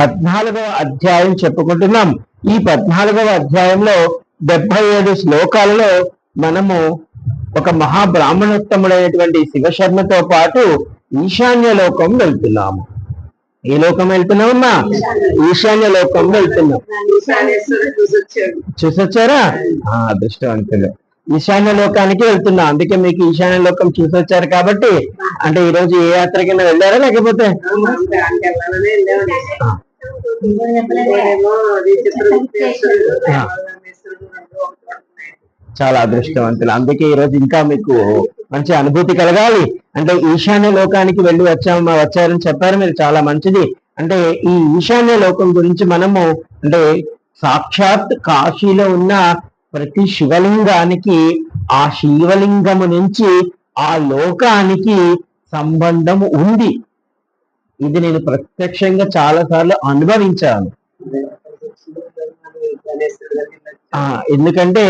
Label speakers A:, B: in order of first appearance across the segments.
A: పద్నాలుగవ అధ్యాయం చెప్పుకుంటున్నాం. ఈ పద్నాలుగవ అధ్యాయంలో డెబ్బై ఏడు శ్లోకాలలో మనము ఒక మహాబ్రాహ్మణోత్తముడైనటువంటి శివశర్మతో పాటు ఈశాన్య లోకం వెళ్తున్నాము. ఏ లోకం వెళ్తున్నామమ్మా ఈశాన్య లోకం వెళ్తున్నాం. చూసొచ్చారా? ఆ అదృష్టవంతులు. ఈశాన్య లోకానికి వెళ్తున్నా. అందుకే మీకు ఈశాన్య లోకం చూసొచ్చారు కాబట్టి అంటే ఈ రోజు ఏ యాత్రకైనా వెళ్ళారా లేకపోతే? చాలా అదృష్టవంతులు. అందుకే ఈ రోజు ఇంకా మీకు మంచి అనుభూతి కలగాలి. అంటే ఈశాన్య లోకానికి వెళ్ళి వచ్చాము వచ్చారని చెప్పారు మీరు చాలా మంచిది. అంటే ఈ ఈశాన్య లోకం గురించి మనము అంటే సాక్షాత్ కాశీలో ఉన్న ప్రతి శివలింగానికి ఆ శివలింగము నుంచి ఆ లోకానికి సంబంధం ఉంది. ఇది నేను ప్రత్యక్షంగా చాలా సార్లు అనుభవించాను. ఆ ఎందుకంటే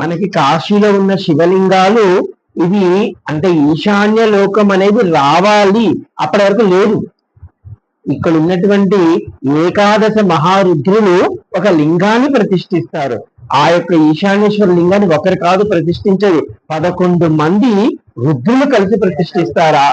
A: మనకి కాశీలో ఉన్న శివలింగాలు ఇది అంటే ఈశాన్య లోకం అనేది రావాలి అప్పటి వరకు లేదు. ఇక్కడ ఉన్నటువంటి ఏకాదశ మహారుద్రులు ఒక లింగాన్ని ప్రతిష్ఠిస్తారు. ఆ యొక్క ఈశాన్యేశ్వర లింగాన్ని ఒకరు కాదు ప్రతిష్ఠించేది పదకొండు మంది రుద్రులు కలిసి ప్రతిష్ఠిస్తారా?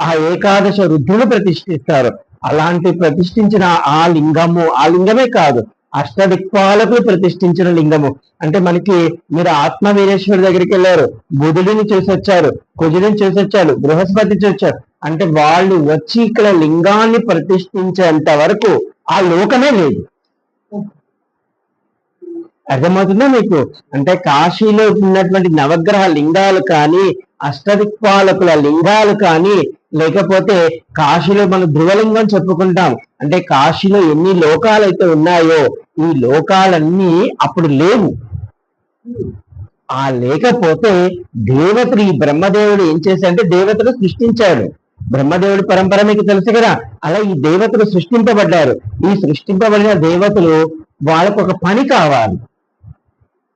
A: ఆ ఏకాదశ రుద్రులు ప్రతిష్ఠిస్తారు. అలాంటి ప్రతిష్ఠించిన ఆ లింగము ఆ లింగమే కాదు అష్టదిక్పాలకు ప్రతిష్ఠించిన లింగము. అంటే మనకి మీరు ఆత్మ వీరేశ్వరి దగ్గరికి వెళ్ళారు బుధుడిని చూసి వచ్చారు కుజుడిని చూసి వచ్చారు బృహస్పతి చూసి అంటే వాళ్ళు వచ్చి ఇక్కడ లింగాన్ని ప్రతిష్ఠించేంత వరకు ఆ లోకమే లేదు. అర్థమవుతుందా మీకు? అంటే కాశీలో ఉన్నటువంటి నవగ్రహ లింగాలు కానీ అష్టదిక్పాలకుల లింగాలు కానీ లేకపోతే కాశీలో మనం ధ్రువలింగం చెప్పుకుంటాం. అంటే కాశీలో ఎన్ని లోకాలు అయితే ఉన్నాయో ఈ లోకాలన్నీ అప్పుడు లేవు. ఆ లేకపోతే దేవతలు ఈ బ్రహ్మదేవుడు ఏం చేశాడంటే దేవతలు సృష్టించాడు. బ్రహ్మదేవుడి పరంపర మీకు తెలుసు కదా. అలా ఈ దేవతలు సృష్టింపబడ్డారు. ఈ సృష్టింపబడిన దేవతలు వాళ్ళకు ఒక పని కావాలి.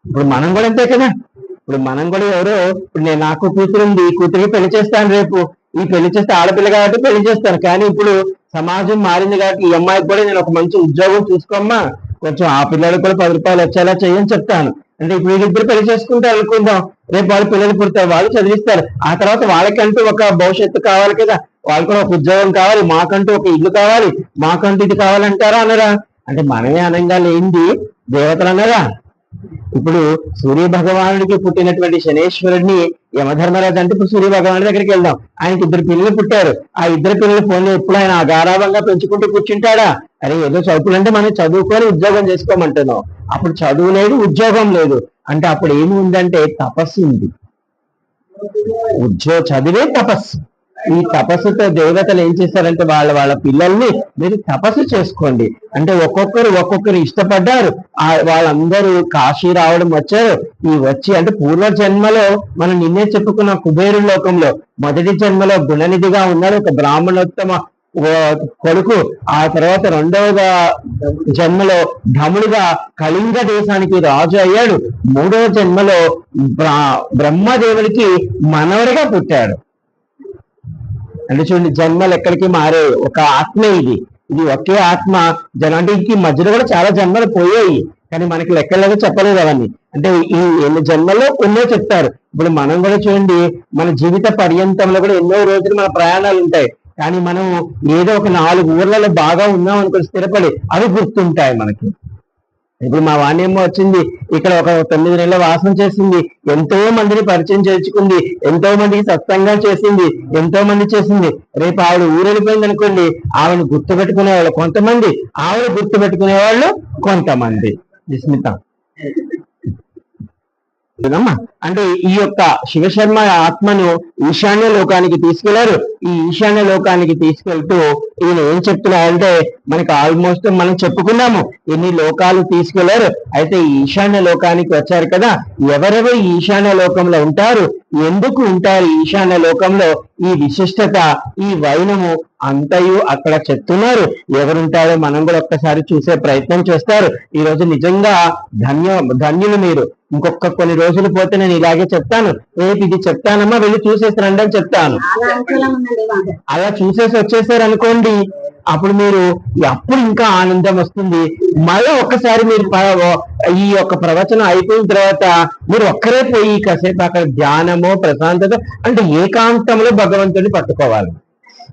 A: ఇప్పుడు మనం కూడా అంతే కదా. ఇప్పుడు మనం కూడా ఎవరో ఇప్పుడు నేను నాకు కూతురు ఉంది కూతురికి పెళ్ళి చేస్తాను రేపు. ఈ పెళ్ళి చేస్తే ఆడపిల్ల కాబట్టి పెళ్ళి చేస్తాను కానీ ఇప్పుడు సమాజం మారింది కాబట్టి ఈ అమ్మాయికి కూడా నేను ఒక మంచి ఉద్యోగం చూసుకోమ్మా. కొంచెం ఆ పిల్లలకు కూడా పది రూపాయలు వచ్చేలా చేయని చెప్తాను. అంటే ఇప్పుడు వీళ్ళిద్దరు పెళ్ళి చేసుకుంటారు అనుకుందాం. రేపు వాళ్ళు పిల్లలు పుడతారు వాళ్ళు చదివిస్తారు. ఆ తర్వాత వాళ్ళకంటూ ఒక భవిష్యత్తు కావాలి కదా. వాళ్ళు కూడా ఒక ఉద్యోగం కావాలి. మాకంటూ ఒక ఇల్లు కావాలి. మాకంటూ ఇది కావాలంటారా అనరా? అంటే మనమే అనంగా లేనిది దేవతలు అనరా ఇప్పుడు సూర్య భగవానుడికి పుట్టినటువంటి శనేశ్వరుడిని యమధర్మరాజు అంటే ఇప్పుడు సూర్య భగవానుడి దగ్గరికి వెళ్దాం. ఆయనకి ఇద్దరు పిల్లలు పుట్టారు. ఆ ఇద్దరు పిల్లలు ఫోన్ ఎప్పుడు ఆయన గారాభంగా పెంచుకుంటూ కూర్చుంటాడా? అరే ఏదో చదువులు అంటే మనం చదువుకొని ఉద్యోగం చేసుకోమంటున్నాం. అప్పుడు చదువు లేదు ఉద్యోగం లేదు. అంటే అప్పుడు ఏమి ఉందంటే తపస్సు ఉంది. ఉద్యోగ చదివే తపస్సు. ఈ తపస్సుతో దేవతలు ఏం చేశారంటే వాళ్ళ వాళ్ళ పిల్లల్ని మీరు తపస్సు చేసుకోండి. అంటే ఒక్కొక్కరు ఒక్కొక్కరు ఇష్టపడ్డారు. ఆ వాళ్ళందరూ కాశీ రావడం వచ్చారు. ఈ వచ్చి అంటే పూర్వ జన్మలో మనం నిన్నే చెప్పుకున్న కుబేరు లోకంలో మొదటి జన్మలో గుణనిధిగా ఉన్నాడు ఒక బ్రాహ్మణోత్తమ కొడుకు. ఆ తర్వాత రెండవ జన్మలో ధముడుగా కళింగ దేశానికి రాజు అయ్యాడు. మూడవ జన్మలో బ్రా బ్రహ్మదేవుడికి మనవడిగా పుట్టాడు. అంటే చూడండి జన్మలు ఎక్కడికి మారే ఒక ఆత్మ ఇది. ఇది ఒకే ఆత్మ. జనానికి మధ్యలో కూడా చాలా జన్మలు పోయాయి. కానీ మనకి లెక్కలేదో చెప్పలేదు అవన్నీ. అంటే ఈ ఎన్ని జన్మల్లో ఎన్నో చెప్తారు ఇప్పుడు మనం కూడా చూడండి మన జీవిత పర్యంతంలో కూడా ఎన్నో రోజులు మన ప్రయాణాలు ఉంటాయి. కానీ మనం ఏదో ఒక నాలుగు ఊర్లలో బాగా ఉన్నాం అనుకుని స్థిరపడి అవి గుర్తుంటాయి మనకి. ఇప్పుడు మా వాణ్యమ్మ వచ్చింది. ఇక్కడ ఒక తొమ్మిది నెలల వాసన చేసింది. ఎంతో మందిని పరిచయం చేసుకుంది ఎంతో మందికి సత్సంగం చేసింది. ఎంతో మంది చేసింది. రేపు ఆవిడ ఊరెళ్ళిపోయింది అనుకోండి. ఆవిడ గుర్తు పెట్టుకునే వాళ్ళు కొంతమంది. ఆవిడ గుర్తు పెట్టుకునే వాళ్ళు కొంతమంది. విస్మిత. అంటే ఈ యొక్క శివశర్మ ఆత్మను ఈశాన్య లోకానికి తీసుకెళ్ళారు. ఈ ఈశాన్య లోకానికి తీసుకెళ్తూ ఈయన ఏం చెప్తున్నారంటే మనకి ఆల్మోస్ట్ మనం చెప్పుకున్నాము. ఎన్ని లోకాలు తీసుకెళ్ళారు? అయితే ఈశాన్య లోకానికి వచ్చారు కదా. ఎవరెవరు ఈశాన్య లోకంలో ఉంటారు? ఎందుకు ఉంటారు ఈశాన్య లోకంలో? ఈ విశిష్టత ఈ వైనము అంతయు అక్కడ చెప్తున్నారు. ఎవరుంటారో మనం కూడా ఒక్కసారి చూసే ప్రయత్నం చేస్తారు. ఈ రోజు నిజంగా ధన్య ధన్యులు మీరు. ఇంకొక కొన్ని రోజులు పోతే నేను ఇలాగే చెప్తాను. రేపు ఇది చెప్తానమ్మా వెళ్ళి చూసేసి రండి అని చెప్తాను. అలా చూసేసి వచ్చేసారు అనుకోండి అప్పుడు మీరు అప్పుడు ఇంకా ఆనందం వస్తుంది. మళ్ళీ ఒక్కసారి మీరు ఈ యొక్క ప్రవచనం అయిపోయిన తర్వాత మీరు ఒక్కరే పోయి కాసేపు అక్కడ ధ్యానమో ప్రశాంతత అంటే ఏకాంతంలో భగవంతుడిని పట్టుకోవాలి.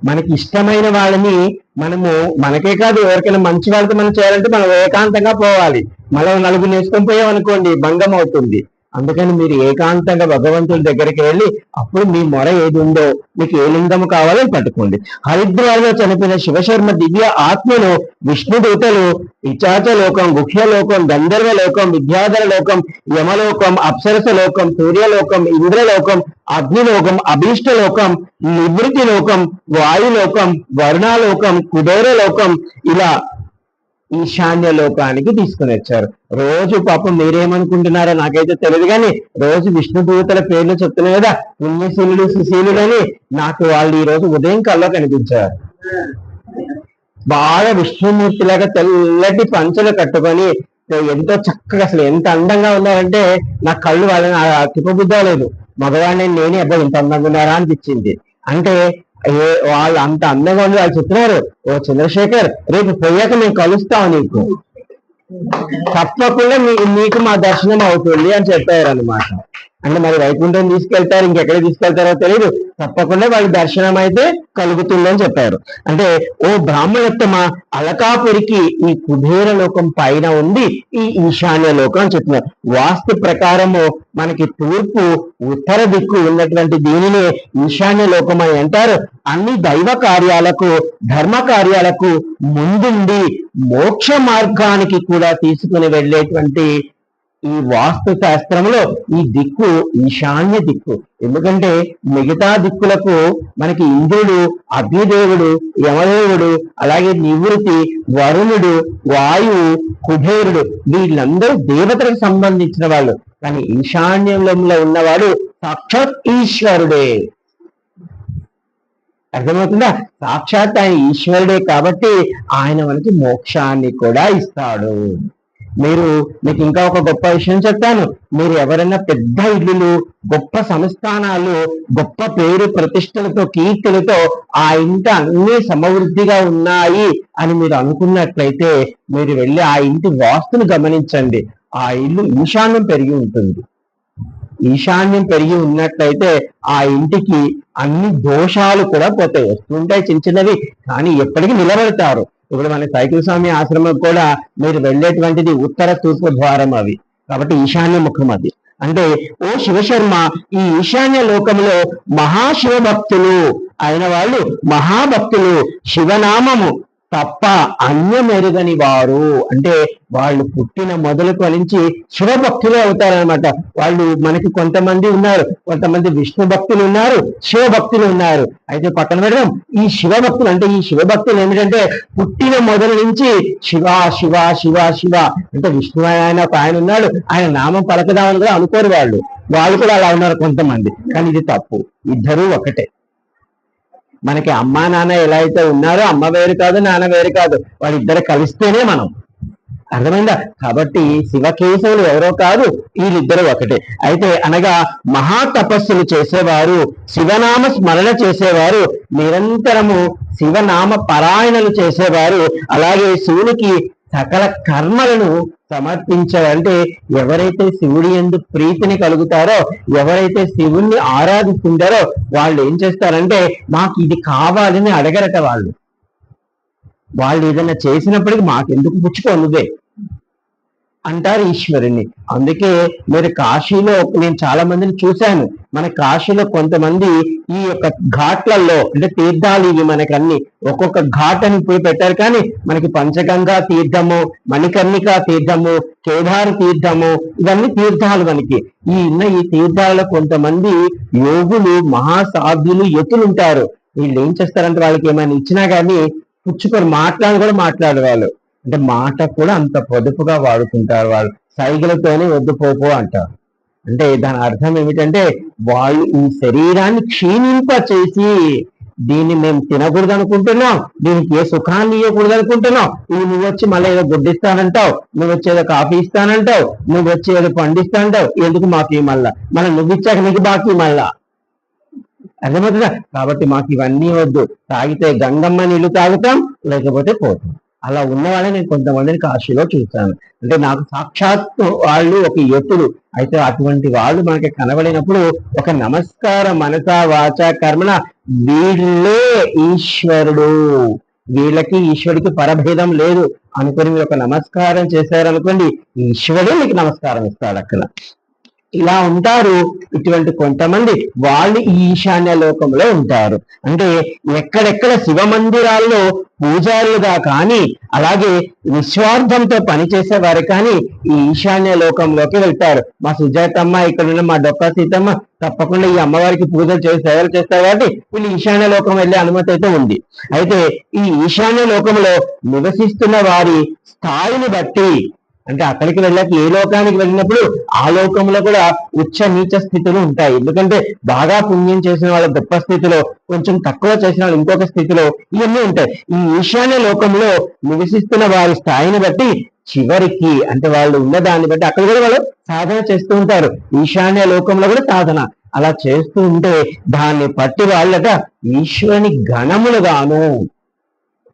A: మనకి ఇష్టమైన వాళ్ళని మనము మనకే కాదు ఎవరికైనా మంచి వాళ్ళతో మనం చేయాలంటే మనం ఏకాంతంగా పోవాలి. మళ్ళీ నలుగురు నేర్చుకొని పోయామనుకోండి భంగం అవుతుంది. అందుకని మీరు ఏకాంతంగా భగవంతుడి దగ్గరికి వెళ్ళి అప్పుడు మీ మొర ఏది ఉందో మీకు ఏ లింగము కావాలో పట్టుకోండి. హరిద్వార్లో చనిపోయిన శివశర్మ దివ్య ఆత్మను విష్ణుదూతలు ఇచాచ లోకం గుహ్యలోకం గంధర్వ లోకం విద్యాధర లోకం యమలోకం అప్సరస లోకం సూర్యలోకం ఇంద్రలోకం అగ్నిలోకం అభీష్ట లోకం నివృత్తి లోకం వాయులోకం వర్ణాలోకం కుబేర లోకం ఇలా ఈశాన్య లోకానికి తీసుకుని వచ్చారు రోజు పాపం మీరేమనుకుంటున్నారో నాకైతే తెలియదు కానీ రోజు విష్ణు దూతల పేర్లు చెప్తున్నాయి కదా పుణ్యశీలుడు సుశీలుడు అని నాకు వాళ్ళు ఈ రోజు ఉదయం కల్లో కనిపించారు. బాగా విష్ణుమూర్తి లాగా తెల్లటి పంచలు కట్టుకొని ఎంతో చక్కగా అసలు ఎంత అందంగా ఉన్నారంటే నా కళ్ళు వాళ్ళని తిప్పబుద్దలేదు మగవాడిని నేనే అబ్బాయి ఇంత అందంగా ఉన్నారా అనిపించింది. అంటే ఏ వాళ్ళు అంత అందంగా ఉంది వాళ్ళు చెప్తున్నారు ఓ చంద్రశేఖర్ రేపు పోయాక మేము కలుస్తాం నీకు. తప్పకుండా నీకు మా దర్శనం అవుతుంది అని చెప్పారు అనమాట అంటే మరి వైకుంఠం తీసుకెళ్తారు ఇంకెక్కడ తీసుకెళ్తారో తెలియదు తప్పకుండా వాళ్ళ దర్శనం అయితే కలుగుతుందని చెప్పారు. అంటే ఓ బ్రాహ్మణోత్తమ అలకాపురికి ఈ కుబేర లోకం పైన ఉంది ఈ ఈశాన్య లోకం అని చెప్తున్నారు. వాస్తు ప్రకారము మనకి తూర్పు ఉత్తర దిక్కు ఉన్నటువంటి దీనినే ఈశాన్య లోకం అని అంటారు. అన్ని దైవ కార్యాలకు ధర్మ కార్యాలకు ముందుండి మోక్ష మార్గానికి కూడా తీసుకుని వెళ్ళేటువంటి ఈ వాస్తు శాస్త్రంలో ఈ దిక్కు ఈశాన్య దిక్కు. ఎందుకంటే మిగతా దిక్కులకు మనకి ఇంద్రుడు అగ్నిదేవుడు యమదేవుడు అలాగే నివృత్తి వరుణుడు వాయువు కుబేరుడు వీళ్ళందరూ దేవతలకు సంబంధించిన వాళ్ళు. కానీ ఈశాన్యంలో ఉన్నవాడు సాక్షాత్ ఈశ్వరుడే. అర్థమవుతుందా? సాక్షాత్ ఆయన ఈశ్వరుడే కాబట్టి ఆయన మనకి మోక్షాన్ని కూడా ఇస్తాడు. మీరు మీకు ఇంకా ఒక గొప్ప విషయం చెప్తాను మీరు ఎవరైనా పెద్ద ఇల్లులు గొప్ప సంస్థానాలు గొప్ప పేరు ప్రతిష్టలతో కీర్తులతో ఆ ఇంట అన్ని సమవృద్ధిగా ఉన్నాయి అని మీరు అనుకున్నట్లయితే మీరు వెళ్ళి ఆ ఇంటి వాస్తును గమనించండి. ఆ ఇల్లు ఈశాన్యం పెరిగి ఉంటుంది. ఈశాన్యం పెరిగి ఉన్నట్లయితే ఆ ఇంటికి అన్ని దోషాలు కూడా పోతాయి. వస్తుంటాయి చిన్న చిన్నవి కానీ ఎప్పటికీ నిలబడతారు. ఇప్పుడు మన సైకిల్ స్వామి ఆశ్రమం కూడా మీరు వెళ్ళేటువంటిది ఉత్తర తూర్పు ద్వారం అవి. కాబట్టి ఈశాన్య ముఖం అది. అంటే ఓ శివశర్మ ఈ ఈశాన్య లోకంలో మహాశివ భక్తులు అయిన వాళ్ళు మహాభక్తులు. శివనామము తప్ప అన్యమెరుగని వారు. అంటే వాళ్ళు పుట్టిన మొదలు నుంచి శివభక్తులే అవుతారనమాట వాళ్ళు మనకి కొంతమంది ఉన్నారు కొంతమంది విష్ణు భక్తులు ఉన్నారు శివభక్తులు ఉన్నారు. అయితే పక్కన పెడదాం. ఈ శివ భక్తులు అంటే ఈ శివ భక్తులు ఏమిటంటే పుట్టిన మొదలు నుంచి శివ శివ శివ శివ. అంటే విష్ణు ఆయన ఒక ఆయన ఉన్నాడు ఆయన నామం పలకదామని కూడా అనుకోరు వాళ్ళు. వాళ్ళు కూడా అలా ఉన్నారు కొంతమంది. కానీ ఇది తప్పు. ఇద్దరూ ఒకటే. మనకి అమ్మా నాన్న ఎలా అయితే ఉన్నారో అమ్మ వేరు కాదు నాన్న వేరు కాదు వాళ్ళిద్దరు కలిస్తేనే మనం. అర్థమైందా? కాబట్టి శివకేశవులు ఎవరో కాదు వీళ్ళిద్దరూ ఒకటే. అయితే అనగా మహా తపస్సులు చేసేవారు శివనామ స్మరణ చేసేవారు నిరంతరము శివనామ పారాయణలు చేసేవారు అలాగే శివునికి సకల కర్మలను సమర్పించాలంటే ఎవరైతే శివుడి ఎందు ప్రీతిని కలుగుతారో ఎవరైతే శివుణ్ణి ఆరాధిస్తుంటారో వాళ్ళు ఏం చేస్తారంటే మాకు ఇది కావాలని అడగరట వాళ్ళు. వాళ్ళు ఏదైనా చేసినప్పటికీ మాకెందుకు పుచ్చుకోనుదే అంటారు ఈశ్వరుని అందుకే మీరు కాశీలో నేను చాలా మందిని చూశాను. మన కాశీలో కొంతమంది ఈ యొక్క ఘాట్లలో అంటే తీర్థాలు ఇవి మనకి అన్ని ఒక్కొక్క ఘాట్ అని ఇప్పుడు పెట్టారు కానీ మనకి పంచగంగా తీర్థము మణికర్ణిక తీర్థము కేదార్ తీర్థము ఇవన్నీ తీర్థాలు మనకి. ఈ ఉన్న ఈ తీర్థాలలో కొంతమంది యోగులు మహాసాధ్యులు యతులు ఉంటారు. వీళ్ళు ఏం చేస్తారంటే వాళ్ళకి ఏమైనా ఇచ్చినా కానీ పుచ్చుకొని మాట్లాడి కూడా మాట్లాడేవాళ్ళు. అంటే మాట కూడా అంత పొదుపుగా వాడుకుంటారు వాళ్ళు. సైగలతోనే వద్దు పోపో అంటారు. అంటే దాని అర్థం ఏమిటంటే వాళ్ళు ఈ శరీరాన్ని క్షీణింప చేసి దీన్ని మేము తినకూడదు అనుకుంటున్నాం దీనికి ఏ సుఖాన్ని ఇవ్వకూడదు అనుకుంటున్నాం ఇది నువ్వు వచ్చి మళ్ళీ ఏదో గుడ్డిస్తానంటావు నువ్వు వచ్చి ఏదో కాఫీ ఇస్తానంటావు నువ్వు వచ్చి ఏదో పండిస్తానంటావు ఎందుకు మాకు ఈ మళ్ళా? మనం నువ్వు ఇచ్చాక నీకు బాకీ మళ్ళా? అర్థమవుతుందా? కాబట్టి మాకు ఇవన్నీ వద్దు. తాగితే గంగమ్మ నీళ్ళు తాగుతాం లేకపోతే పోతాం. అలా ఉన్నవాళ్ళే నేను కొంతమందిని కాశీలో చూశాను అంటే నాకు సాక్షాత్ వాళ్ళు ఒక ఎప్పుడు అయితే అటువంటి వాళ్ళు మనకి కనబడినప్పుడు ఒక నమస్కార మనస వాచ కర్మణ వీళ్ళే ఈశ్వరుడు. వీళ్ళకి ఈశ్వరుడికి పరభేదం లేదు. అనుకుని మీరు ఒక నమస్కారం చేశారనుకోండి ఈశ్వరుడే మీకు నమస్కారం ఇస్తాడు అక్కడ. ఇలా ఉంటారు. ఇటువంటి కొంతమంది వాళ్ళు ఈ ఈశాన్య లోకంలో ఉంటారు. అంటే ఎక్కడెక్కడ శివ మందిరాల్లో పూజారులుగా కానీ అలాగే నిస్వార్థంతో పనిచేసేవారు కానీ ఈ ఈశాన్య లోకంలోకి వెళ్తారు. మా సుజాతమ్మ ఇక్కడ ఉన్న మా డొక్క సీతమ్మ తప్పకుండా ఈ అమ్మవారికి పూజలు చేసి సేవలు చేస్తారు కాబట్టి వీళ్ళు ఈశాన్య లోకం వెళ్ళే అనుమతి అయితే ఉంది. అయితే ఈ ఈశాన్య లోకంలో నివసిస్తున్న వారి స్థాయిని బట్టి అంటే అక్కడికి వెళ్ళాక ఏ లోకానికి వెళ్ళినప్పుడు ఆ లోకంలో కూడా ఉచ్చ నీచ స్థితులు ఉంటాయి. ఎందుకంటే బాగా పుణ్యం చేసిన వాళ్ళ గొప్ప స్థితిలో కొంచెం తక్కువ చేసిన వాళ్ళు ఇంకొక స్థితిలో ఇవన్నీ ఉంటాయి. ఈ ఈశాన్య లోకంలో నివసిస్తున్న వారి స్థాయిని బట్టి చివరికి అంటే వాళ్ళు ఉన్న దాన్ని బట్టి అక్కడ కూడా వాళ్ళు సాధన చేస్తూ ఉంటారు. ఈశాన్య లోకంలో కూడా సాధన అలా చేస్తూ ఉంటే దాన్ని పట్టి వాళ్ళట ఈశ్వరుని గణములుగాను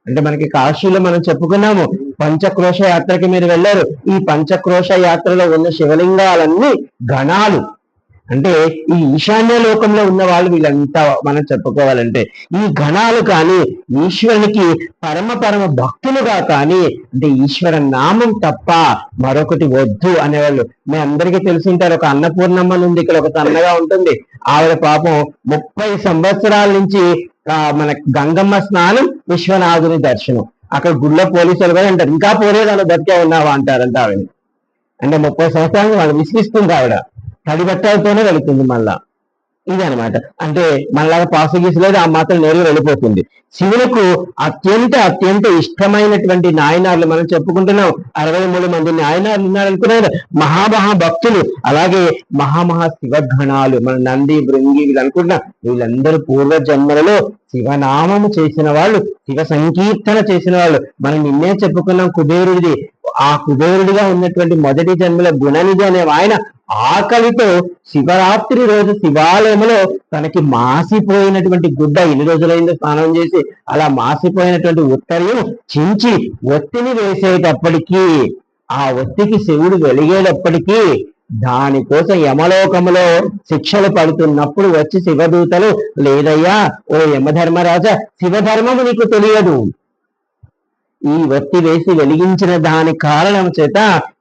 A: అంటే మనకి కాశీలో మనం చెప్పుకున్నాము పంచక్రోశ యాత్రకి మీరు వెళ్ళారు. ఈ పంచక్రోశ యాత్రలో ఉన్న శివలింగాలన్నీ గణాలు అంటే ఈ ఈశాన్య లోకంలో ఉన్న వాళ్ళు వీళ్ళంతా మనం చెప్పుకోవాలంటే ఈ గణాలు కానీ ఈశ్వరునికి పరమ పరమ భక్తులుగా కానీ అంటే ఈశ్వర నామం తప్ప మరొకటి వద్దు అనేవాళ్ళు. మీ అందరికీ తెలిసింటారు ఒక అన్నపూర్ణమ్మ నుండి ఇక్కడ ఒక తన్నగా ఉంటుంది. ఆవిడ పాపం ముప్పై సంవత్సరాల నుంచి మన గంగమ్మ స్నానం విశ్వనాథుని దర్శనం. అక్కడ గుళ్ళ పోలీసులు కూడా అంటారు ఇంకా పోలేదాన్ని బతికే ఉన్నావా అంటారంట ఆవిడ. అంటే ముప్పై సంవత్సరాలు వాళ్ళు విసిగిస్తుంది ఆవిడ. తడి బట్టలతోనే వెళుతుంది మళ్ళా. ఇది అనమాట అంటే మనలాగా పాసు గీసలేదు ఆ మాత్రం నేరుగా వెళ్ళిపోతుంది. శివులకు అత్యంత అత్యంత ఇష్టమైనటువంటి నాయనార్లు మనం చెప్పుకుంటున్నాం. అరవై మూడు మంది నాయనార్లు ఉన్నారనుకున్నారు మహామహా భక్తులు అలాగే మహామహా శివగణాలు మన నంది భృంగి వీళ్ళు అనుకుంటున్నా వీళ్ళందరూ పూర్వ జన్మలలో శివనామము చేసిన వాళ్ళు శివ సంకీర్తన చేసిన వాళ్ళు. మనం నిన్నే చెప్పుకున్నాం కుబేరుడిది. ఆ కుబేరుడిగా ఉన్నటువంటి మొదటి జన్మల గుణనిధి అనే ఆయన ఆకలితో శివరాత్రి రోజు శివాలయంలో తనకి మాసిపోయినటువంటి గుడ్డ ఎన్ని రోజులైందో స్నానం చేసి అలా మాసిపోయినటువంటి ఉత్తర్యం చించి ఒత్తిని వేసేటప్పటికీ ఆ ఒత్తికి శివుడు వెలిగేటప్పటికీ దానికోసం యమలోకములో శిక్షలు పడుతున్నప్పుడు వచ్చి శివదూతలు లేదయ్యా ఓ యమధర్మరాజా శివధర్మము నీకు తెలియదు. ఈ ఒత్తి వేసి వెలిగించిన దాని కారణం చేత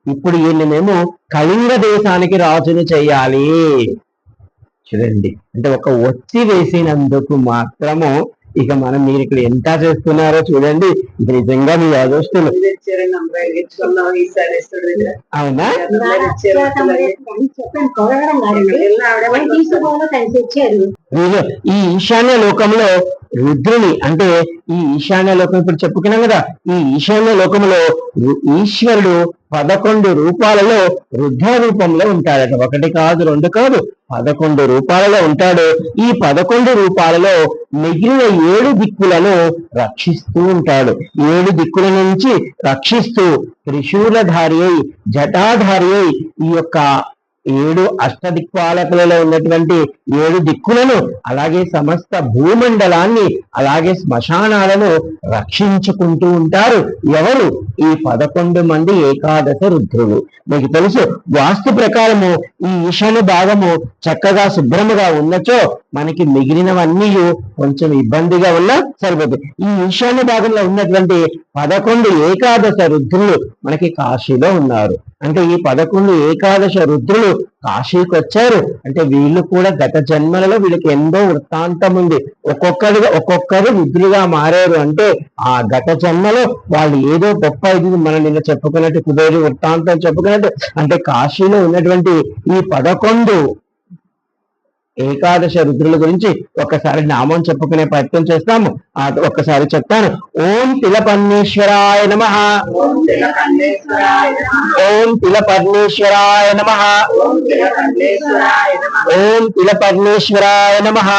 A: ఇప్పుడు ఈయన్ని మేము కళింగ దేశానికి రాజును చేయాలి. చూడండి అంటే ఒక ఒత్తి వేసినందుకు మాత్రము ఇక మనం మీరు ఇక్కడ ఎంత చేస్తున్నారో చూడండి. ఇది నిజంగా మీ
B: దగ్గర
A: అవునా? ఈ ఈశాన్య లోకంలో రుద్రుని అంటే ఈ ఈశాన్య లోకం ఇప్పుడు చెప్పుకున్నాం కదా ఈ ఈశాన్య లోకంలో ఈశ్వరుడు పదకొండు రూపాలలో రుద్ర రూపంలో ఉంటాడట. ఒకటి కాదు రెండు కాదు పదకొండు రూపాలలో ఉంటాడు. ఈ పదకొండు రూపాలలో మిగిలిన ఏడు దిక్కులను రక్షిస్తూ ఉంటాడు. ఏడు దిక్కుల నుంచి రక్షిస్తూ త్రిశూలధారి అయి జటాధారి అయి ఈ యొక్క ఏడు అష్టదిక్పాలకులలో ఉన్నటువంటి ఏడు దిక్కులను అలాగే సమస్త భూమండలాన్ని అలాగే శ్మశానాలను రక్షించుకుంటూ ఉంటారు. ఎవరు? ఈ పదకొండు మంది ఏకాదశ రుద్రులు. మీకు తెలుసు వాస్తు ప్రకారము ఈ ఈశాన్య భాగము చక్కగా శుభ్రముగా ఉన్నచో మనకి మిగిలినవన్నీ కొంచెం ఇబ్బందిగా ఉన్నా సరిపోతుంది ఈ ఈశాన్య భాగంలో ఉన్నటువంటి పదకొండు ఏకాదశ రుద్రులు మనకి కాశీలో ఉన్నారు. అంటే ఈ పదకొండు ఏకాదశ రుద్రులు కాశీకి వచ్చారు అంటే వీళ్ళు కూడా గత జన్మలలో వీళ్ళకి ఎంతో వృత్తాంతం ఉంది. ఒక్కొక్కరుగా ఒక్కొక్కరు విధులుగా మారారు. అంటే ఆ గత జన్మలో వాళ్ళు ఏదో గొప్ప ఇది మనం నిన్న చెప్పుకున్నట్టు కుబేరు వృత్తాంతం చెప్పుకున్నట్టు అంటే కాశీలో ఉన్నటువంటి ఈ పదకొండు ఏకాదశ రుద్రుల గురించి ఒక్కసారి నామం చెప్పుకునే ప్రయత్నం చేస్తాము ఆ ఒక్కసారి చెప్తాను ఓం తిలపన్నేశ్వరాయ నమ
B: ఓం నమః.
A: ఓం తిలపర్ణేశ్వరాయ నమ
B: ఓం నమః.
A: ఓం తిలపర్ణేశ్వరాయ నమ
B: నమః.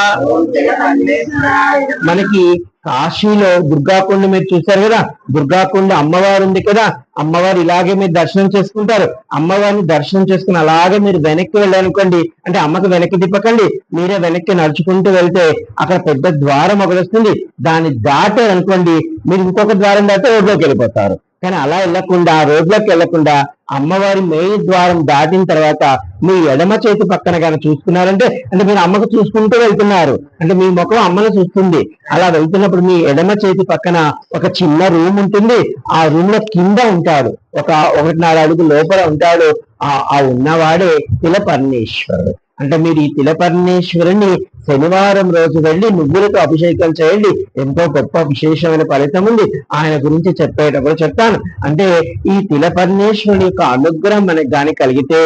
A: మనకి కాశీలో దుర్గాకుండ మీరు చూశారు కదా? దుర్గాకుండ అమ్మవారు ఉంది కదా? అమ్మవారు ఇలాగే మీరు దర్శనం చేసుకుంటారు. అమ్మవారిని దర్శనం చేసుకుని అలాగే మీరు వెనక్కి వెళ్ళాలనుకోండి అంటే అమ్మకి వెనక్కి తిప్పకండి మీరే వెనక్కి నడుచుకుంటూ వెళ్తే అక్కడ పెద్ద ద్వారం ఒకటి వస్తుంది. దాన్ని దాటారనుకోండి మీరు ఇంకొక ద్వారం దాటి రోడ్లోకి వెళ్ళిపోతారు. కానీ అలా వెళ్ళకుండా రోడ్లోకి వెళ్ళకుండా అమ్మవారి మెయిన్ ద్వారం దాటిన తర్వాత మీ ఎడమ చేతి పక్కన కానీ చూసుకున్నారంటే అంటే మీరు అమ్మకు చూసుకుంటూ వెళ్తున్నారు. అంటే మీ ముఖం అమ్మను చూస్తుంది. అలా వెళ్తున్నప్పుడు మీ ఎడమ చేతి పక్కన ఒక చిన్న రూమ్ ఉంటుంది. ఆ రూమ్లో కింద ఉంటాడు. ఒక ఒకటిన్నర అడుగు లోపల ఉంటాడు ఆ ఆ ఉన్నవాడే తిల పరమేశ్వరుడు. అంటే మీరు ఈ తిలపర్ణేశ్వరుని శనివారం రోజు వెళ్ళి నువ్వులతో అభిషేకం చేయండి. ఎంతో గొప్ప విశేషమైన ఫలితం ఉంది. ఆయన గురించి చెప్పేటప్పుడు చెప్తాను. అంటే ఈ తిలపర్ణేశ్వరుని యొక్క అనుగ్రహం మనకు గాని కలిగితే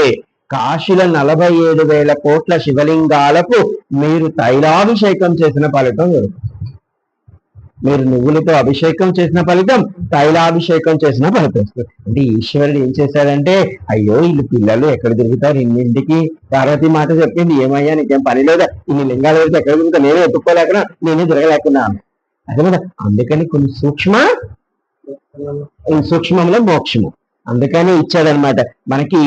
A: కాశీల నలభై ఏడు వేల కోట్ల శివలింగాలకు మీరు తైలాభిషేకం చేసిన ఫలితం దొరుకుతుంది. మీరు నువ్వులతో అభిషేకం చేసిన ఫలితం తైలాభిషేకం చేసిన ఫలితం. అంటే ఈశ్వరుడు ఏం చేశాడంటే అయ్యో వీళ్ళు పిల్లలు ఎక్కడ తిరుగుతారు? ఇన్నింటికి? పార్వతి మాట చెప్పింది ఏమయ్యా నీకేం పని లేదా? ఇన్ని లింగాలు పెడితే ఎక్కడ తిరుగుతా నేనే ఒప్పుకోలేకనా నేనే తిరగలేకున్నాను అదే కదా అందుకని కొన్ని సూక్ష్మ సూక్ష్మంలో మోక్షము. అందుకని ఇచ్చాడనమాట మనకి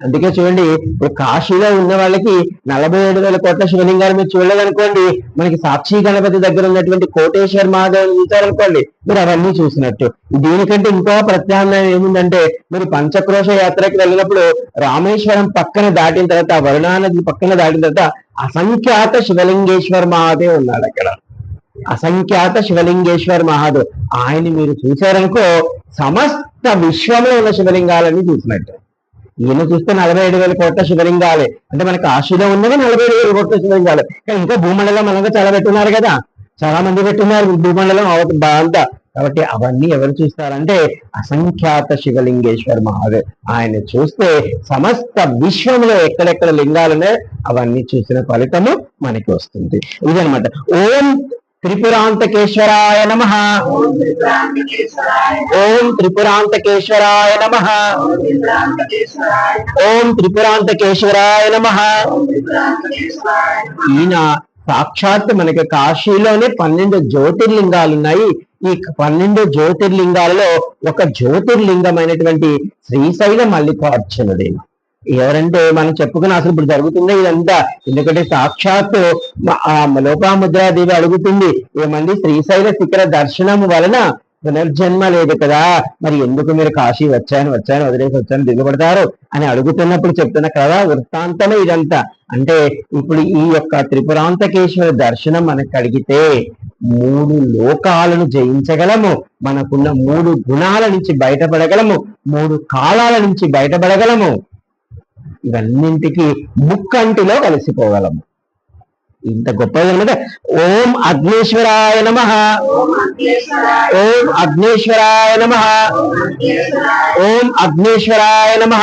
A: అందుకే చూడండి ఇప్పుడు కాశీలో ఉన్న వాళ్ళకి నలభై ఏడు వేల కోట్ల శివలింగాలు మీరు చూడలేదనుకోండి మనకి సాక్షి గణపతి దగ్గర ఉన్నటువంటి కోటేశ్వర్ మహాదేవ్ చూసారనుకోండి మీరు అవన్నీ చూసినట్టు. దీనికంటే ఇంకో ప్రత్యామ్నాయం ఏముందంటే మీరు పంచక్రోశ యాత్రకి వెళ్ళినప్పుడు రామేశ్వరం పక్కన దాటిన తర్వాత వరుణానది పక్కన దాటిన తర్వాత అసంఖ్యాత శివలింగేశ్వర్ మహాదేవ్ ఉన్నాడు అక్కడ. అసంఖ్యాత శివలింగేశ్వర్ మహాదేవ్. ఆయన్ని మీరు చూశారనుకో సమస్త విశ్వంలో ఉన్న శివలింగాలన్నీ చూసినట్టు. ఈయన చూస్తే నలభై ఏడు వేల కోట్ల శివలింగాలే అంటే మనకి కాశీలో ఉన్నవి నలభై ఏడు వేల కోట్ల శివలింగాలే కానీ ఇంకా భూమండలం మనకు చాలా పెట్టున్నారు కదా. చాలా మంది పెట్టున్నారు భూమండలం అవత అంతా కాబట్టి అవన్నీ ఎవరు చూస్తారంటే అసంఖ్యాత శివలింగేశ్వర్ మహాదేవ్. ఆయన చూస్తే సమస్త విశ్వంలో ఎక్కడెక్కడ లింగాలునే అవన్నీ చూసిన ఫలితము మనకి వస్తుంది. ఇదనమాట ఓం త్రిపురాంతకేశ్వరాయ నమ.
B: ఓం త్రిపురాంతకేశ్వరాయ
A: నమ.
B: ఓం త్రిపురాంతకేశ్వరాయ
A: నమ. ఈయన సాక్షాత్ మనకి కాశీలోనే పన్నెండు జ్యోతిర్లింగాలు ఉన్నాయి. ఈ పన్నెండు జ్యోతిర్లింగాలలో ఒక జ్యోతిర్లింగమైనటువంటి శ్రీశైల మల్లికార్జునుడే ఎవరంటే మనం చెప్పుకున్న అసలు ఇప్పుడు జరుగుతుందే ఇదంతా. ఎందుకంటే సాక్షాత్తు లోపాముద్రాదేవి అడుగుతుంది ఏమండి శ్రీశైల శిఖర దర్శనం వలన పునర్జన్మ లేదు కదా. మరి ఎందుకు మీరు కాశీ వచ్చాను వచ్చాను వదిలేసి వచ్చాను దిగుపడతారు అని అడుగుతున్నప్పుడు చెప్తున్న కదా వృత్తాంతమే ఇదంతా. అంటే ఇప్పుడు ఈ యొక్క త్రిపురాంతకేశ్వర దర్శనం మనకు కలిగితే మూడు లోకాలను జయించగలము. మనకున్న మూడు గుణాల నుంచి బయటపడగలము. మూడు కాలాల నుంచి బయటపడగలము. ఇవన్నింటికి ముక్కంటిలో కలిసిపోగలము. ఇంత గొప్పది అనమాట ఓం అగ్నేశ్వరాయ నమ.
B: ఓం అగ్నేశ్వరాయ
A: అగ్నేశ్వరాయ నమ.
B: ఓం అగ్నేశ్వరాయ
A: నమ.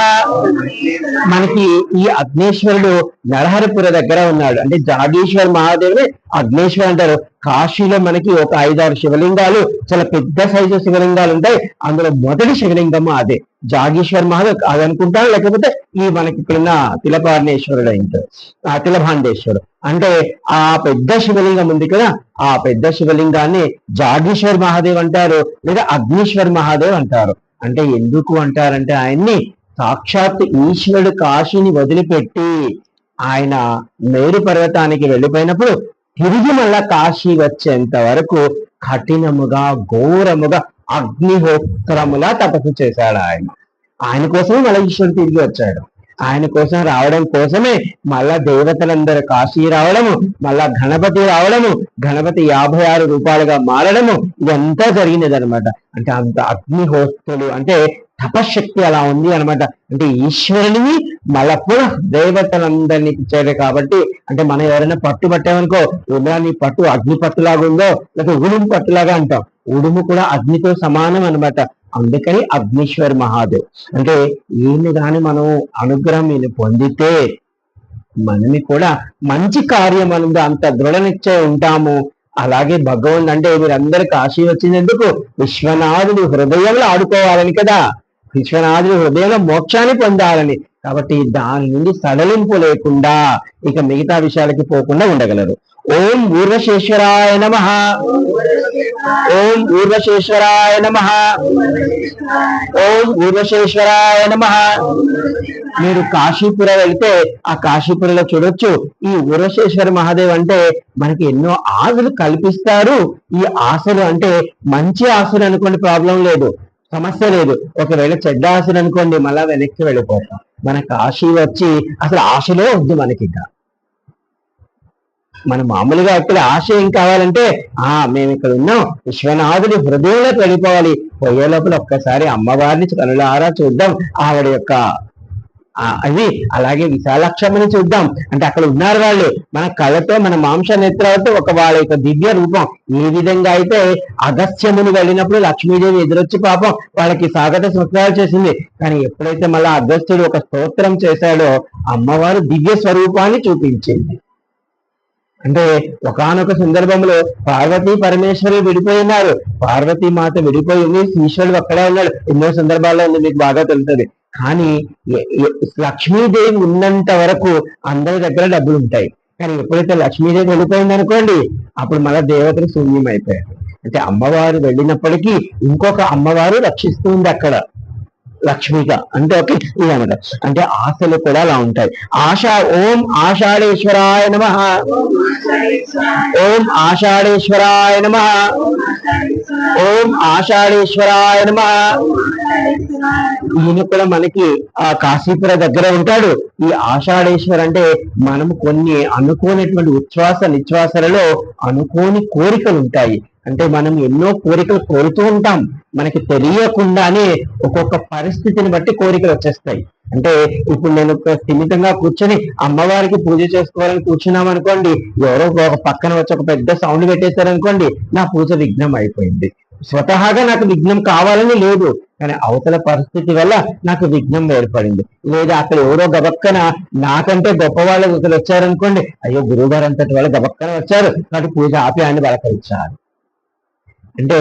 A: మనకి ఈ అగ్నేశ్వరుడు నరహరిపుర దగ్గర ఉన్నాడు. అంటే జాగేశ్వర మహాదేవుని అగ్నేశ్వర్ అంటారు. కాశీలో మనకి ఒక ఐదారు శివలింగాలు చాలా పెద్ద సైజు శివలింగాలు ఉంటాయి. అందులో మొదటి శివలింగము అదే. జాగేశ్వర్ మహాదేవ్ అది అనుకుంటాను లేకపోతే ఈ మనకి ఇప్పుడున్న తిలపార్ణేశ్వరుడు అయింటారు ఆ తిలభాండేశ్వరుడు అంటే ఆ పెద్ద శివలింగం ఉంది కదా ఆ పెద్ద శివలింగాన్ని జాగేశ్వర్ మహాదేవ్ అంటారు లేదా అగ్నేశ్వర్ మహాదేవ్ అంటారు. అంటే ఎందుకు అంటారంటే ఆయన్ని సాక్షాత్ ఈశ్వరుడు కాశీని వదిలిపెట్టి ఆయన మేరు పర్వతానికి వెళ్ళిపోయినప్పుడు తిరిగి మళ్ళా కాశీ వచ్చేంత వరకు కఠినముగా ఘోరముగా అగ్నిహోత్రములా తపస్సు చేశాడు ఆయన. ఆయన కోసమే మళ్ళీ ఈశ్వరుడు తిరిగి వచ్చాడు. ఆయన కోసం రావడం కోసమే మళ్ళా దేవతలందరూ కాశీ రావడము మళ్ళా గణపతి రావడము గణపతి యాభై ఆరు రూపాయలుగా మారడము ఇదంతా జరిగినది అనమాట అంటే అంత అగ్నిహోత్రులు అంటే తపశక్తి అలా ఉంది అన్నమాట. అంటే ఈశ్వరుని మళ్ళా పునః దేవతలందరినీ ఇచ్చాడు కాబట్టి అంటే మనం ఎవరైనా పట్టు పట్టామనుకో ఉదాహరణ పట్టు అగ్ని పట్టులాగా ఉందో లేకపోతే ఉడుము పట్టులాగా అంటాం. ఉడుము కూడా అగ్నితో సమానం అన్నమాట. అందుకని అగ్నీశ్వర్ మహాదేవ్. అంటే ఈయన గాని మనం అనుగ్రహం ఈయన పొందితే మనని కూడా మంచి కార్యం అనేది అంత దృఢనిచ్చే ఉంటాము. అలాగే భగవంతు అంటే మీరందరూ కాశీ వచ్చినందుకు విశ్వనాథుడు హృదయంలో ఆడుకోవాలని కదా. విశ్వనాథుడి హృదయంలో మోక్షాన్ని పొందాలని. కాబట్టి దాని నుండి సడలింపు లేకుండా ఇక మిగతా విషయాలకి పోకుండా ఉండగలరు. ఓం ఊర్వశేశ్వరాయ నమ. ఓం ఊర్వశేశ్వరాయ నమ. ఓం ఊర్వశేశ్వరాయ నమ. మీరు కాశీపుర వెళ్తే ఆ కాశీపురలో చూడొచ్చు. ఈ ఊర్వశేశ్వర మహాదేవ్ అంటే మనకి ఎన్నో ఆశలు కల్పిస్తారు. ఈ ఆశలు అంటే మంచి ఆశలు అనుకోండి ప్రాబ్లం లేదు. సమస్య లేదు. ఒకవేళ చెడ్డ ఆశలు అనుకోండి మళ్ళా వెనక్కి వెళ్ళిపోతాం. మన కాశీ వచ్చి అసలు ఆశలే ఉంది మనకి ఇంకా మన మామూలుగా అక్కడ ఆశయం కావాలంటే ఆ మేము ఇక్కడ ఉన్నాం. విశ్వనాథుడి హృదయంలో వెళ్ళిపోవాలి పోయే లోపల ఒక్కసారి అమ్మవారిని కనులారా చూద్దాం. ఆవిడ యొక్క అది అలాగే విశాలాక్షమ్మని చూద్దాం. అంటే అక్కడ ఉన్నారు వాళ్ళు. మన కళ్ళతో మన మాంస నేత్రాలతో ఒక వాళ్ళ యొక్క దివ్య రూపం. ఏ విధంగా అయితే అగస్త్యముని వెళ్ళినప్పుడు లక్ష్మీదేవి ఎదురొచ్చి పాపం వాళ్ళకి స్వాగత సత్కారాలు చేసింది. కానీ ఎప్పుడైతే మళ్ళా అగస్త్యుడు ఒక స్తోత్రం చేశాడో అమ్మవారు దివ్య స్వరూపాన్ని చూపించింది. అంటే ఒకానొక సందర్భంలో పార్వతి పరమేశ్వరు విడిపోయినారు పార్వతి మాత విడిపోయింది ఈశ్వరుడు అక్కడే ఉన్నాడు. ఎన్నో సందర్భాల్లో ఉంది. మీకు బాగా తెలుస్తుంది. కానీ లక్ష్మీదేవి ఉన్నంత వరకు అందరి దగ్గర డబ్బులు ఉంటాయి. కానీ ఎప్పుడైతే లక్ష్మీదేవి వెళ్ళిపోయింది అనుకోండి అప్పుడు మన దేవతలు శూన్యం అయిపోయారు అంటే అమ్మవారు వెళ్ళినప్పటికీ ఇంకొక అమ్మవారు రక్షిస్తుంది అక్కడ. లక్ష్మిగా. అంటే ఓకే ఇదనమాట అంటే ఆశలు కూడా అలా ఉంటాయి. ఆశ ఓం ఆషాఢేశ్వరాయ నమ. ఓం ఆషాఢేశ్వరాయ నమ. ఓం ఆషాఢేశ్వరాయ నమ. ఈయన కూడా మనకి ఆ కాశీపుర దగ్గర ఉంటాడు. ఈ ఆషాఢేశ్వర్ అంటే మనం కొన్ని అనుకోనటువంటి ఉచ్ఛ్వాస నిశ్వాసలలో అనుకోని కోరికలు ఉంటాయి. అంటే మనం ఎన్నో కోరికలు కోరుతూ ఉంటాం. మనకి తెలియకుండానే ఒక్కొక్క పరిస్థితిని బట్టి కోరికలు వచ్చేస్తాయి. అంటే ఇప్పుడు నేను ఒక స్థిమితంగా కూర్చొని అమ్మవారికి పూజ చేసుకోవాలని కూర్చున్నాం అనుకోండి ఎవరో ఒక పక్కన వచ్చి ఒక పెద్ద సౌండ్ పెట్టేశారనుకోండి నా పూజ విఘ్నం అయిపోయింది. స్వతహాగా నాకు విఘ్నం కావాలని లేదు కానీ అవతల పరిస్థితి వల్ల నాకు విఘ్నం ఏర్పడింది. లేదా అక్కడ ఎవరో గబక్కన నాకంటే గొప్ప వాళ్ళు ఒకరు వచ్చారనుకోండి అయ్యో గురువుగారు అంతటి వాళ్ళు గబక్కన వచ్చారు కాబట్టి పూజ ఆపి ఆయన బలకరించారు అంటే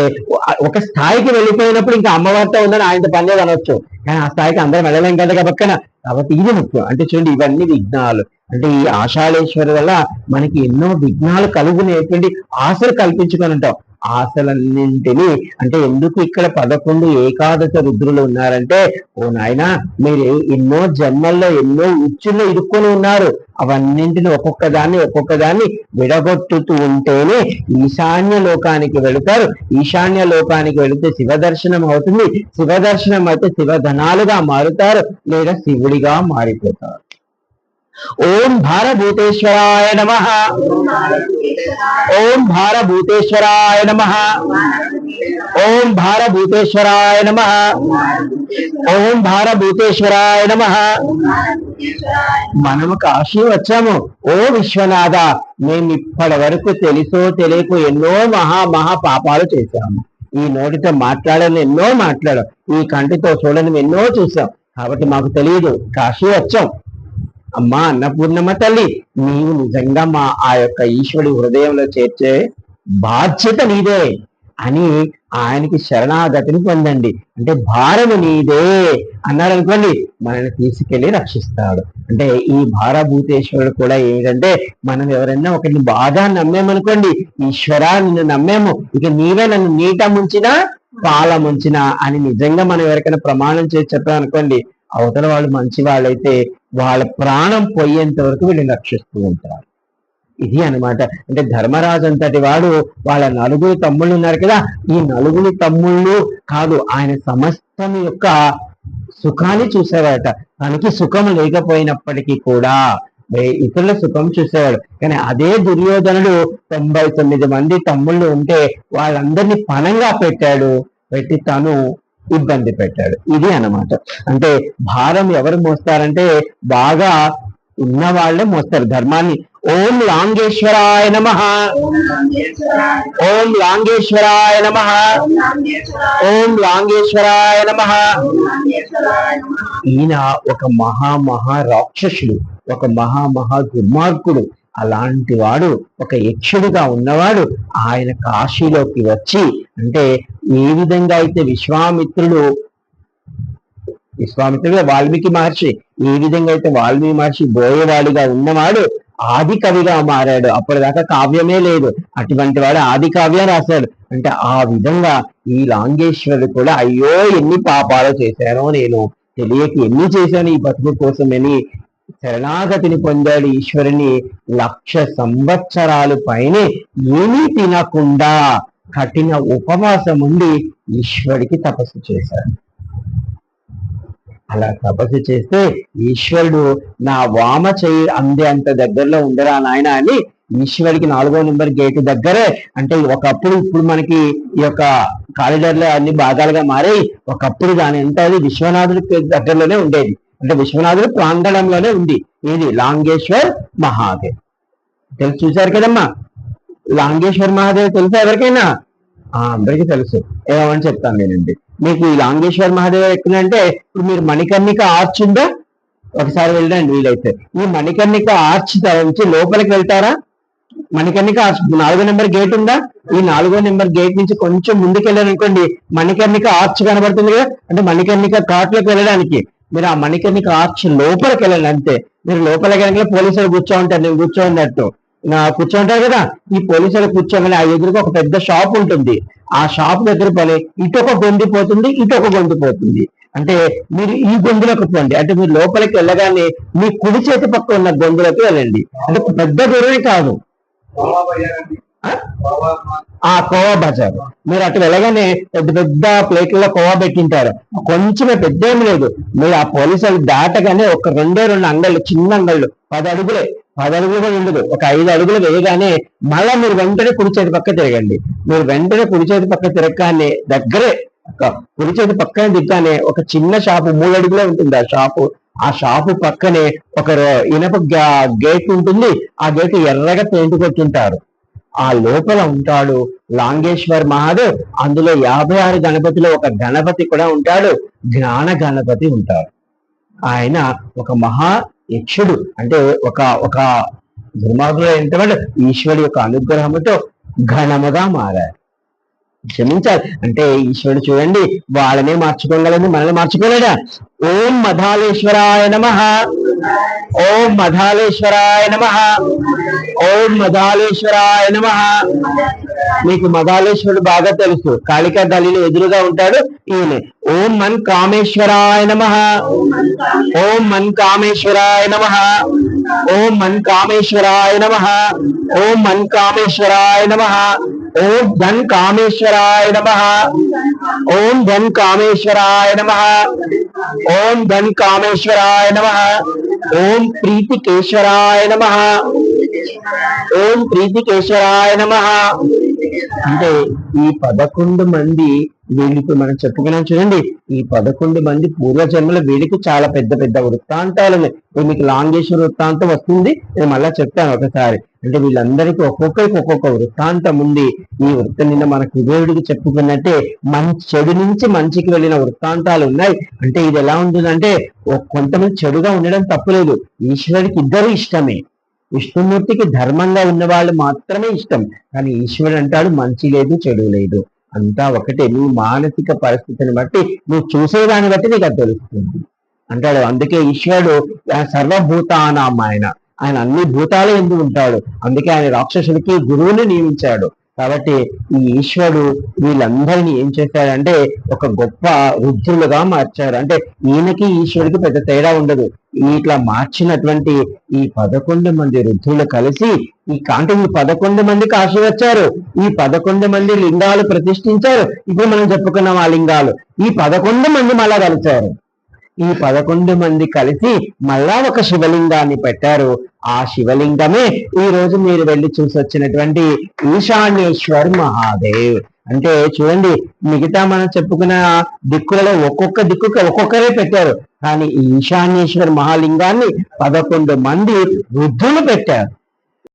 A: ఒక స్థాయికి వెళ్ళిపోయినప్పుడు ఇంకా అమ్మవారితో ఉందని ఆయనతో పనిలేదు అనొచ్చు. కానీ ఆ స్థాయికి అందరం వెళ్ళలేం కదా పక్కన. కాబట్టి ఇది ముఖ్యం. అంటే చూడండి ఇవన్నీ విఘ్నాలు. అంటే ఈ ఆషాళేశ్వరి వల్ల మనకి ఎన్నో విఘ్నాలు కలుగునేటువంటి ఆశలు కల్పించుకొని ఉంటాం. ఆశలన్నింటినీ అంటే ఎందుకు ఇక్కడ పదకొండు ఏకాదశ రుద్రులు ఉన్నారంటే ఓ నాయన మీరు ఎన్నో జన్మల్లో ఎన్నో ఉచ్చుల్లో ఇరుక్కొని ఉన్నారు. అవన్నింటిని ఒక్కొక్క దాన్ని ఒక్కొక్క దాన్ని విడగొట్టుతూ ఉంటేనే ఈశాన్య లోకానికి వెళుతారు. ఈశాన్య లోకానికి వెళితే శివ దర్శనం అవుతుంది. శివ దర్శనం అయితే శివధనాలుగా మారుతారు. లేదా శివుడిగా మారిపోతారు. ఓం భారభూతేశ్వరాయ నమ. ఓం భారభూతేశ్వరాయ నమ. ఓం భారభూతేశ్వరాయ నమ. ఓం భారభూతేశ్వరాయ నమ. మనము కాశీ వచ్చాము ఓ విశ్వనాథ మేము ఇప్పటి వరకు తెలుసో తెలియకో ఎన్నో మహా మహా పాపాలు చేశాము. ఈ నోటితో మాట్లాడని ఎన్నో మాట్లాడాం. ఈ కంటితో చూడని ఎన్నో చూసాం కాబట్టి మాకు తెలియదు. కాశీ వచ్చాం. అమ్మా అన్నపూర్ణమ్మ తల్లి నీవు నిజంగా మా ఆ యొక్క ఈశ్వరుడి హృదయంలో చేర్చే బాధ్యత నీదే అని ఆయనకి శరణాగతిని పొందండి. అంటే భారము నీదే అన్నాడు అనుకోండి మనల్ని తీసుకెళ్ళి రక్షిస్తాడు. అంటే ఈ భారభూతేశ్వరుడు కూడా ఏంటంటే మనం ఎవరైనా ఒకరిని బాగా నమ్మేమనుకోండి ఈశ్వరా నిన్ను నమ్మేము ఇక నీవే నన్ను నీట ముంచినా పాల ముంచినా అని నిజంగా మనం ఎవరికైనా ప్రమాణం చేసి చెప్పామనుకోండి అవతల వాళ్ళు మంచి వాళ్ళైతే వాళ్ళ ప్రాణం పోయేంత వరకు వీళ్ళు రక్షిస్తూ ఉంటారు. ఇది అన్నమాట. అంటే ధర్మరాజు అంతటి వాడు వాళ్ళ నలుగురు తమ్ముళ్ళు ఉన్నారు కదా ఈ నలుగురు తమ్ముళ్ళు కాదు ఆయన సమస్తం యొక్క సుఖాన్ని చూసేవాడట తనకి సుఖం లేకపోయినప్పటికీ కూడా ఇతరుల సుఖం చూసేవాడు. కానీ అదే దుర్యోధనుడు తొంభై తొమ్మిది మంది తమ్ముళ్ళు ఉంటే వాళ్ళందరినీ పనంగా పెట్టాడు. పెట్టి తను ఇబ్బంది పెట్టాడు. ఇది అన్నమాట. అంటే భారం ఎవరు మోస్తారంటే బాగా ఉన్న వాళ్ళే మోస్తారు. ధర్మాన్ని ఓం లాంగేశ్వరాయ నమ. ఓం లాంగేశ్వరాయ నమ. ఓం లాంగేశ్వరాయ నమ. ఈయన ఒక మహా మహా రాక్షసుడు ఒక మహా మహా దుర్మార్గుడు. అలాంటి వాడు ఒక యక్షుడిగా ఉన్నవాడు. ఆయన కాశీలోకి వచ్చి అంటే ఏ విధంగా అయితే విశ్వామిత్రుడు విశ్వామిత్రుడు వాల్మీకి మహర్షి ఏ విధంగా అయితే వాల్మీకి మహర్షి బోయేవాడిగా ఉన్నవాడు ఆది కవిగా మారాడు. అప్పటిదాకా కావ్యమే లేదు. అటువంటి వాడు ఆది కావ్యం రాశాడు. అంటే ఆ విధంగా ఈ లాంగేశ్వరుడు కూడా అయ్యో ఎన్ని పాపాలు చేశానో నేను తెలియక ఎన్ని చేశాను ఈ బతుకు కోసమని శరణాగతిని పొందాడు ఈశ్వరుని లక్ష సంవత్సరాలు పైనే ఏమీ తినకుండా కఠిన ఉపవాసం ఉండి ఈశ్వరుడికి తపస్సు చేశాడు. అలా తపస్సు చేస్తే ఈశ్వరుడు నా వామ చేయి అందే అంత దగ్గరలో ఉండరా నాయన అని ఈశ్వరుడికి నాలుగో నెంబర్ గేట్ దగ్గరే అంటే ఒకప్పుడు ఇప్పుడు మనకి ఈ యొక్క కారిడర్లు అన్ని భాగాలుగా మారి ఒకప్పుడు దాని ఎంత అది విశ్వనాథుడి దగ్గరలోనే ఉండేది. అంటే విశ్వనాథుడు ప్రాంగణంలోనే ఉంది. ఇది లాంగేశ్వర్ మహాదేవ్. తెలుసు చూశారు కదమ్మా? లాంగేశ్వర్ మహాదేవ్ తెలుసా ఎవరికైనా? అందరికీ తెలుసు. ఏమని చెప్తాను నేనండి. మీకు ఈ లాంగేశ్వర్ మహాదేవ్ ఎక్కడంటే ఇప్పుడు మీరు మణికర్ణిక ఆర్చ్ ఉందా? ఒకసారి వెళ్ళండి వీలైతే. ఈ మణికర్ణిక ఆర్చ్ నుంచి లోపలికి వెళ్తారా? మణికర్ణిక ఆర్చ్ నాలుగో నెంబర్ గేట్ ఉందా? ఈ నాలుగో నెంబర్ గేట్ నుంచి కొంచెం ముందుకెళ్ళారనుకోండి మణికర్ణిక ఆర్చ్ కనబడుతుంది కదా? అంటే మణికర్ణిక కాట్లోకి వెళ్ళడానికి. మీరు ఆ మణికర్ణిక ఆర్చ్ లోపలికి వెళ్ళండి అంతే మీరు లోపలికి వెళ్ళగానే పోలీసులు కూర్చో ఉంటారు నేను కూర్చో ఉన్నట్టు కూర్చోంటారు కదా. ఈ పోలీసులు కూర్చోగానే ఆ ఎదురుగా ఒక పెద్ద షాప్ ఉంటుంది. ఆ షాప్ దగ్గర పని ఇటు ఒక గొంతు పోతుంది ఇటు ఒక గొంతు పోతుంది. అంటే మీరు ఈ గొంతులోకి పోండి. అంటే మీరు లోపలికి వెళ్ళగానే మీ కుడి చేతి పక్క ఉన్న గొంతులోకి వెళ్ళండి. అంటే పెద్ద దూరమే కాదు. ఆ? ఆ కోవా బజార్. మీరు అటు వెళ్ళగానే పెద్ద పెద్ద ప్లేట్లలో కోవా పెట్టింటారు. కొంచెమే పెద్ద ఏమి లేదు. మీరు ఆ పోలీసులు దాటగానే ఒక రెండే రెండు అంగళ్ళు చిన్న అంగళ్ళు పది అడుగులే పది అడుగులు కూడా ఉండదు. ఒక ఐదు అడుగులు వేయగానే మళ్ళా మీరు వెంటనే కుడి చేతి పక్క తిరగండి. మీరు వెంటనే కుడి చేతి పక్క తిరగగానే దగ్గరే కుడి చేతి పక్కన దిగ్గానే ఒక చిన్న షాపు మూడు అడుగులే ఉంటుంది ఆ షాపు. ఆ షాపు పక్కనే ఒక ఇనప గేట్ ఉంటుంది. ఆ గేట్ ఎర్రగా పెయింట్ కొట్టుంటారు. ఆ లోపల ఉంటాడు లాంగేశ్వర్ మహాదేవ్. అందులో యాభై ఆరు గణపతిలో ఒక గణపతి కూడా ఉంటాడు. జ్ఞాన గణపతి ఉంటాడు. ఆయన ఒక మహా యక్షుడు. అంటే ఒక ఒక దుర్మార్గుడు ఏంటంటే ఈశ్వరుడు యొక్క అనుగ్రహంతో ఘనముగా మారారు క్షమించాలి. అంటే ఈశ్వరుడు చూడండి వాళ్ళనే మార్చుకోగలని మనల్ని మార్చుకోలేడా? ఓం మధాలేశ్వరాయ నమ. ఓం మధాలేశ్వరాయ నమ. ఓం మధాలేశ్వరాయ నమ. మీకు మధాలేశ్వరుడు బాగా తెలుసు. కాళికా దళిని ఎదురుగా ఉంటాడు ఈయన. ఓం మన్ కామేశ్వరాయ నమ. ఓం మన్ కామేశ్వరాయ నమ. ఓం మన్ కామేశ్వరాయ నమ. ఓం మన్ కామేశ్వరాయ నమ. ఓం ధన్ కామేశ్వరాయ నమ ఓం ధన్ కామేశ్వరాయ నమ ఓం ధన్ కామేశ్వరాయ నమ ఓం ప్రీతి కేశ్వరాయ నమ ఓం ప్రీతి కేశ్వరాయ నమ అంటే ఈ పదకొండు మంది వీళ్ళకి మనం చెప్పుకున్నాం చూడండి ఈ పదకొండు మంది పూర్వజన్మల వీళ్ళకి చాలా పెద్ద పెద్ద వృత్తాంతాలు ఉన్నాయి. మీకు లాంగేశ్వర వృత్తాంతం వస్తుంది నేను మళ్ళా చెప్తాను ఒకసారి. అంటే వీళ్ళందరికీ ఒక్కొక్కరికి ఒక్కొక్క వృత్తాంతం ఉంది. ఈ వృత్తం నిన్న మన కుబేరుడికి చెప్పుకున్నట్టే మంచి చెడు నుంచి మంచికి వెళ్ళిన వృత్తాంతాలు ఉన్నాయి. అంటే ఇది ఎలా ఉంటుందంటే కొంతమంది చెడుగా ఉండడం తప్పులేదు. ఈశ్వరుడికి ఇద్దరు ఇష్టమే. విష్ణుమూర్తికి ధర్మంగా ఉన్న వాళ్ళు మాత్రమే ఇష్టం. కానీ ఈశ్వరుడు అంటాడు మంచి లేదు చెడు లేదు. అంతా ఒకటే. నీ మానసిక పరిస్థితిని బట్టి నువ్వు చూసేదాన్ని బట్టి నీకు అది తెలుస్తుంది. అంటాడు. అందుకే ఈశ్వరుడు ఆ ఆయన. ఆయన అన్ని భూతాలు ఎందు ఉంటాడు? అందుకే ఆయన రాక్షసుడికి గురువుని నియమించాడు. కాబట్టి ఈ ఈశ్వరుడు వీళ్ళందరినీ ఏం చేశాడంటే ఒక గొప్ప రుద్రులుగా మార్చారు అంటే ఈయనకి ఈశ్వరుడికి పెద్ద తేడా ఉండదు. ఇట్లా మార్చినటువంటి ఈ పదకొండు మంది రుద్రులు కలిసి ఈ కాంటే ఈ పదకొండు మంది కాశీ వచ్చారు ఈ పదకొండు మంది లింగాలు ప్రతిష్ఠించారు. ఇప్పుడు మనం చెప్పుకున్నాం ఆ లింగాలు. ఈ పదకొండు మంది మళ్ళా కలిచారు ఈ పదకొండు మంది కలిసి మళ్ళా ఒక శివలింగాన్ని పెట్టారు. ఆ శివలింగమే ఈ రోజు మీరు వెళ్ళి చూసి వచ్చినటువంటి ఈశాన్యేశ్వర్ మహాదేవ్. అంటే చూడండి మిగతా మనం చెప్పుకున్న దిక్కులలో ఒక్కొక్క దిక్కుకి ఒక్కొక్కరే పెట్టారు. కానీ ఈ ఈశాన్యేశ్వర్ మహాలింగాన్ని పదకొండు మంది వృద్ధులు పెట్టారు.